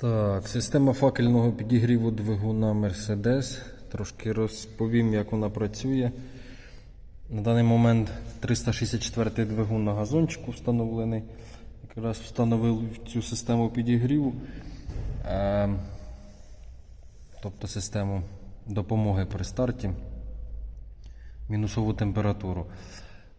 Так, система факельного підігріву двигуна Mercedes. Трошки розповім, як вона працює. На даний момент 364 двигун на газончику встановлений. Якраз встановив цю систему підігріву. Е, тобто систему допомоги при старті мінусову температуру.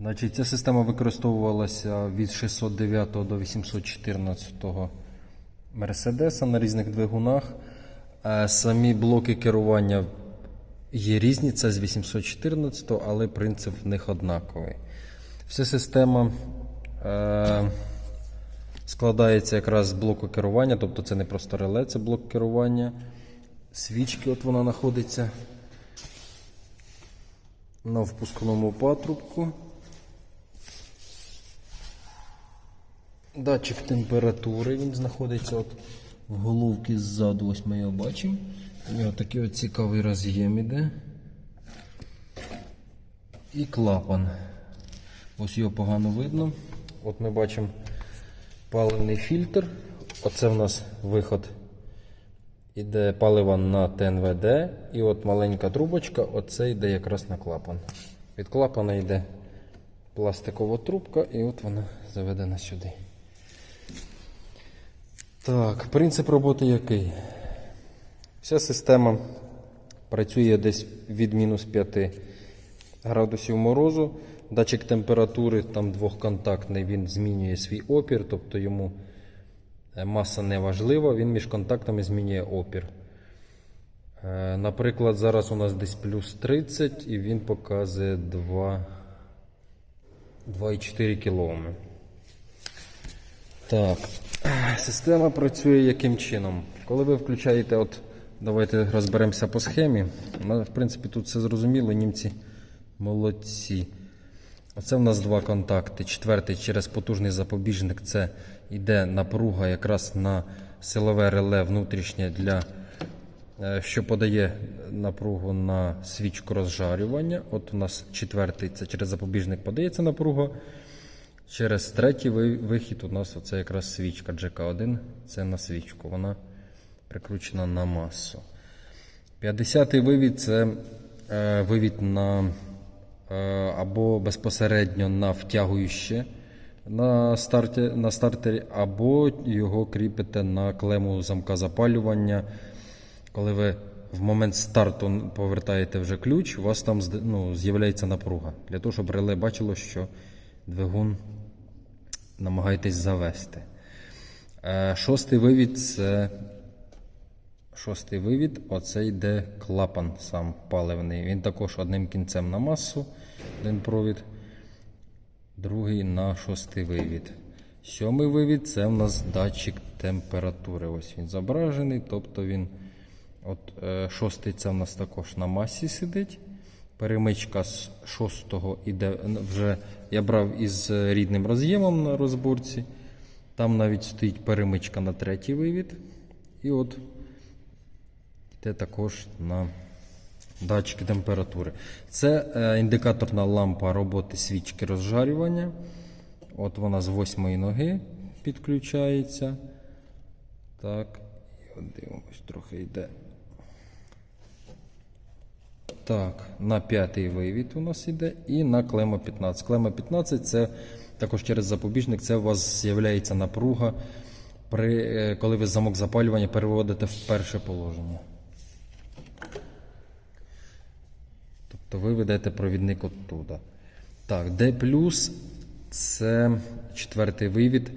Значить, ця система використовувалася від 609 до 814 Мерседеса на різних двигунах. Е, Самі блоки керування є різні, це з 814, але принцип в них однаковий. Вся система е, складається якраз з блоку керування, тобто це не просто реле, це блок керування. Свічки, от вона знаходиться на впускному патрубку. Датчик температури він знаходиться от в головці ззаду, ось ми його бачимо. У такий от цікавий роз'єм іде. І клапан. Ось його погано видно. От ми бачимо паливний фільтр. Оце в нас виход. Іде паливо на ТНВД. І от маленька трубочка, оце йде якраз на клапан. Від клапана йде пластикова трубка, і от вона заведена сюди. Так, принцип роботи який? Вся система працює десь від мінус 5 градусів морозу. Датчик температури там двохконтактний, він змінює свій опір, тобто йому е, маса не важлива, він між контактами змінює опір. Е, Наприклад, зараз у нас десь плюс 30 і він показує 2,4 кОм. Так, система працює яким чином? Коли ви включаєте, от давайте розберемося по схемі. В принципі, тут все зрозуміло, німці молодці. Оце в нас два контакти. Четвертий через потужний запобіжник це йде напруга якраз на силове реле внутрішнє для е, що подає напругу на свічку розжарювання. От у нас четвертий це через запобіжник подається напруга. Через третій вихід у нас оце якраз свічка GK1, це на свічку, вона прикручена на масу. 50-й вивід це е, вивід на е, або безпосередньо на втягующе на, старті, на стартері, або його кріпите на клему замка запалювання. Коли ви в момент старту повертаєте вже ключ, у вас там ну, з'являється напруга. Для того, щоб реле бачило, що двигун намагаєтесь завести. Е, Шостий вивід це шостий вивід, оце йде клапан сам паливний. Він також одним кінцем на масу, один провід, другий на шостий вивід. Сьомий вивід це в нас датчик температури. Ось він зображений, тобто він. От е, шостий це в нас також на масі сидить. Перемичка з шостого іде вже я брав із е, рідним роз'ємом на розборці. Там навіть стоїть перемичка на третій вивід. І от йде також на датчики температури. Це е, індикаторна лампа роботи свічки розжарювання. От вона з восьмої ноги підключається. Так, і от дивимось, трохи йде. Так, на п'ятий вивід у нас йде і на клема 15. Клема 15 це також через запобіжник, це у вас з'являється напруга, при, е, коли ви замок запалювання переводите в перше положення. Тобто ви ведете провідник оттуда. Так, D це четвертий вивід.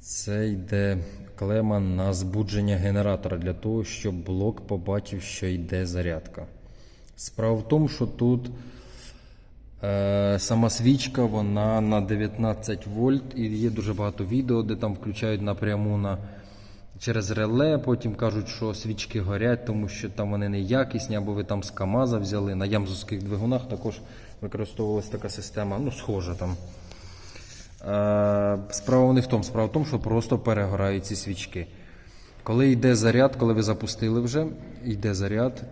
Це йде клема на збудження генератора для того, щоб блок побачив, що йде зарядка. Справа в тому, що тут е, сама свічка вона на 19 вольт і є дуже багато відео, де там включають напряму на, через реле. Потім кажуть, що свічки горять, тому що там вони неякісні, або ви там з КАМАЗа взяли. На ямзовських двигунах також використовувалася така система, ну, схожа там. Е, Справа не в тому, справа в тому, що просто перегорають ці свічки. Коли йде заряд, коли ви запустили вже, йде заряд,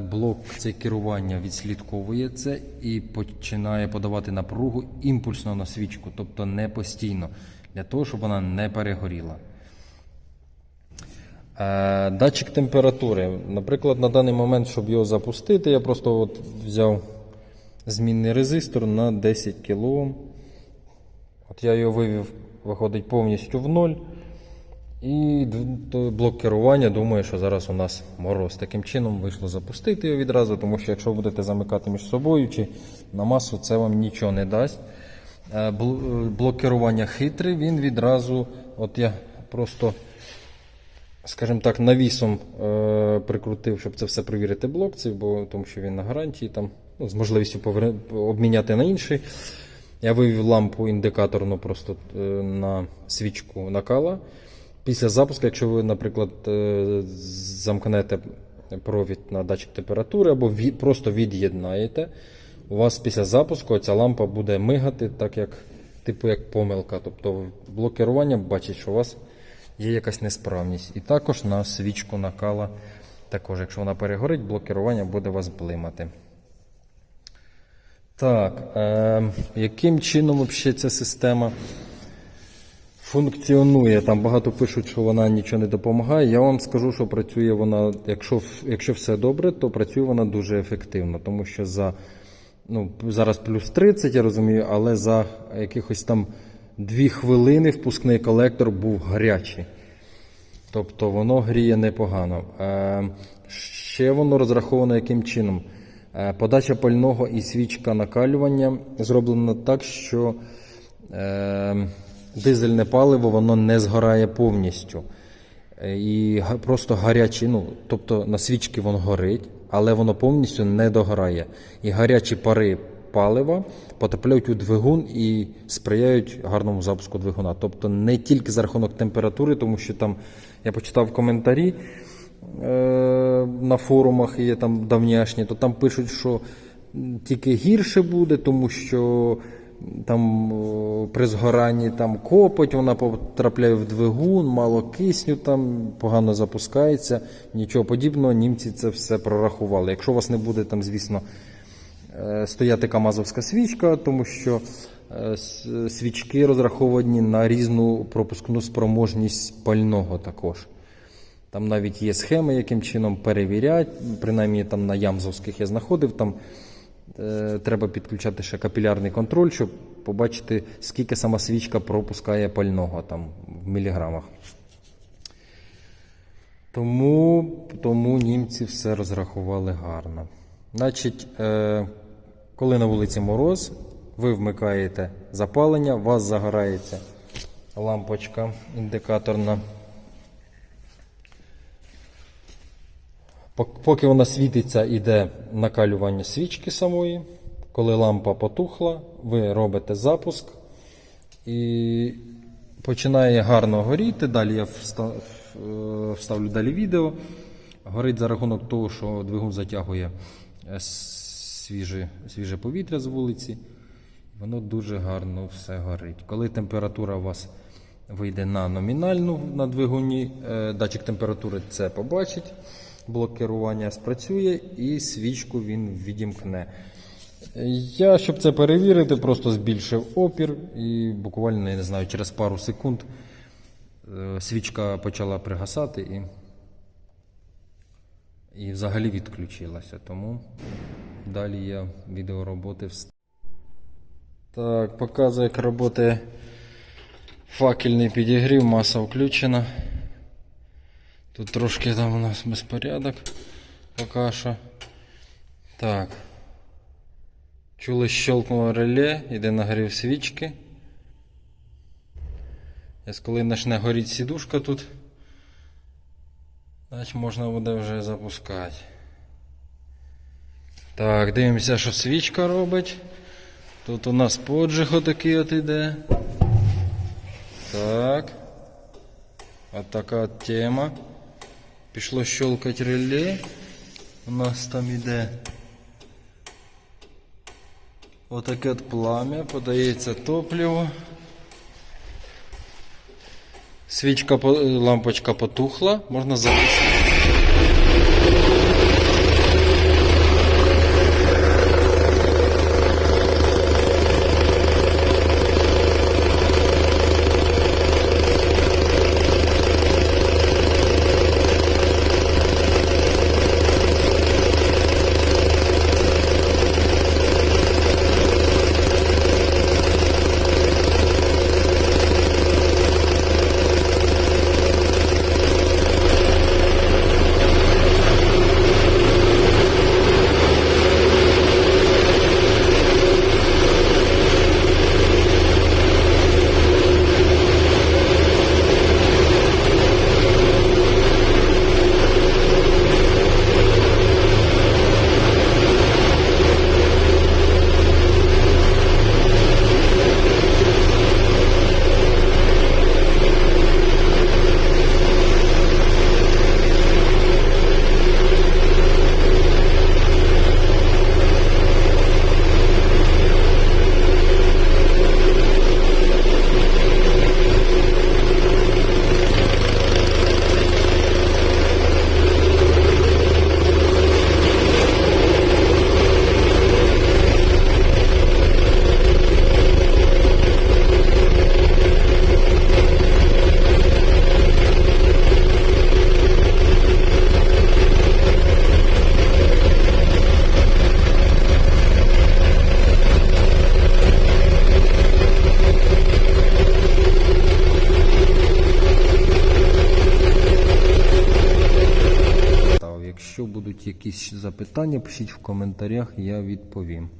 блок це керування відслідковує це і починає подавати напругу імпульсно на свічку, тобто не постійно, для того, щоб вона не перегоріла. Е, Датчик температури. Наприклад, на даний момент, щоб його запустити, я просто от взяв змінний резистор на 10 кОм. От я його вивів, виходить повністю в ноль. І блок керування, думаю, що зараз у нас мороз. Таким чином вийшло запустити його відразу, тому що якщо будете замикати між собою чи на масу, це вам нічого не дасть. Е, е, Блок керування хитрий, він відразу, от я просто, скажімо так, навісом е, прикрутив, щоб це все перевірити блок, цей, бо тому що він на гарантії там, ну, з можливістю повер- обміняти на інший. Я вивів лампу індикаторну просто на свічку накала. Після запуску, якщо ви, наприклад, е, замкнете провід на датчик температури або просто від'єднаєте, у вас після запуску ця лампа буде мигати, так як, типу як помилка. Тобто блок керування бачить, що у вас є якась несправність. І також на свічку накала, також, якщо вона перегорить, блок керування буде вас блимати. Так, е, яким чином взагалі ця система функціонує? Там багато пишуть, що вона нічого не допомагає. Я вам скажу, що працює вона, якщо, якщо все добре, то працює вона дуже ефективно, тому що за ну, зараз плюс 30, я розумію, але за якихось там 2 хвилини впускний колектор був гарячий. Тобто воно гріє непогано. Е, ще воно розраховано яким чином. Е, подача пального і свічка накалювання зроблена так, що е, дизельне паливо воно не згорає повністю. Е, І просто гарячі, ну, тобто на свічки воно горить, але воно повністю не догорає. І гарячі пари палива потрапляють у двигун і сприяють гарному запуску двигуна. Тобто не тільки за рахунок температури, тому що там я почитав коментарі е, на форумах є там давняшні, то там пишуть, що тільки гірше буде, тому що там при згоранні там копоть, вона потрапляє в двигун, мало кисню там, погано запускається, нічого подібного. Німці це все прорахували. Якщо у вас не буде там, звісно, е, стояти камазовська свічка, тому що е, свічки розраховані на різну пропускну спроможність пального також. Там навіть є схеми, яким чином перевіряти. Принаймні там на Ямзовських я знаходив. Там е, треба підключати ще капілярний контроль, щоб побачити, скільки сама свічка пропускає пального там в міліграмах. Тому, тому німці все розрахували гарно. Значить, е, коли на вулиці мороз, ви вмикаєте запалення, у вас загорається лампочка індикаторна. Поки вона світиться, іде накалювання свічки самої. Коли лампа потухла, ви робите запуск і починає гарно горіти. Далі я е, вставлю далі відео. Горить за рахунок того, що двигун затягує е, свіже, свіже повітря з вулиці. Воно дуже гарно все горить. Коли температура у вас вийде на номінальну на двигуні, е, датчик температури це побачить, блок керування спрацює і свічку він відімкне. Я, щоб це перевірити, просто збільшив опір і буквально, я не знаю, через пару секунд е, свічка почала пригасати і, і взагалі відключилася. Тому далі я відеороботи вставлю. Так, показує, як працює факельний підігрів, маса включена. Тут трошки там у нас безпорядок поки що. Так. Чули, щелкнуло реле, іде нагрів свічки. Ось коли почне горіти сідушка тут, значить можна буде вже запускати. Так, дивимося, що свічка робить. Тут у нас поджиг отакий от іде. Так. От така от тема. Пішло щелкати реле. У нас там іде отаке от плам'я, подається топливо. Свічка, по- лампочка потухла, можна запустити. Будуть якісь запитання, пишіть в коментарях, я відповім.